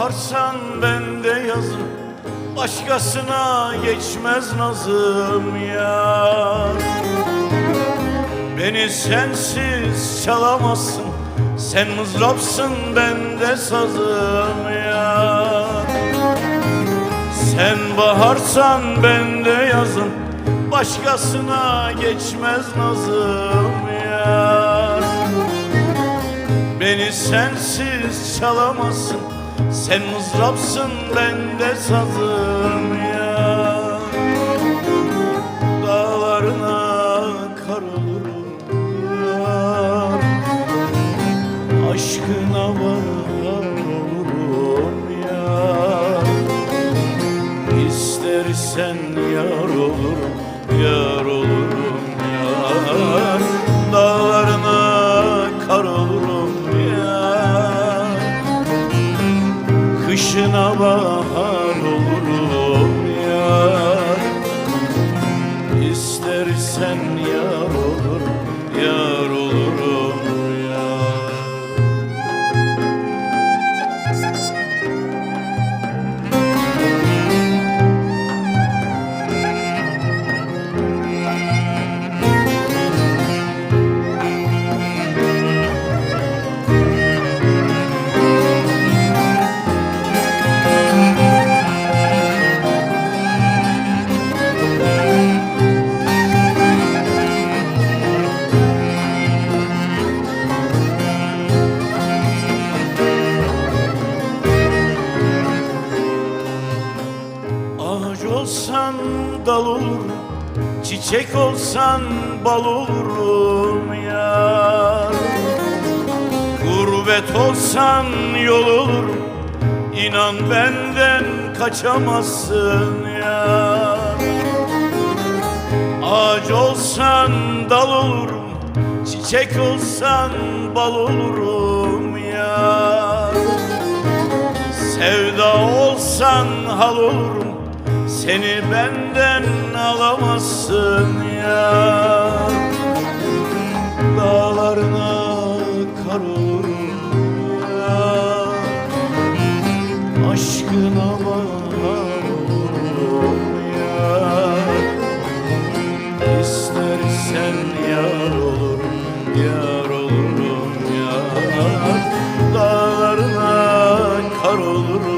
baharsan ben de yazım Başkasına geçmez nazım ya. Beni sensiz çalamazsın Sen mızrapsın ben de sazım ya. Sen baharsan ben de yazın Başkasına geçmez nazım ya. Beni sensiz çalamazsın Sen mızrapsın ben de sazım ya. Dağlarına kar olurum ya. Aşkına var olurum ya. İstersen yar olurum, Kışına bahar olurum yar İstersen yar olurum, yar olurum Ağaç olsan dal olurum Çiçek olsan bal olurum yar. Gurbet olsan yol olurum İnan benden kaçamazsın yar. Ağaç olsan dal olurum Çiçek olsan bal olurum yar. Sevda olsan hal olurum seni benden alamazsın ya. Dağlarına kar olurum ya. Aşkına bahar olurum ya. İstersen yar olurum yar olurum ya. Dağlarına kar olurum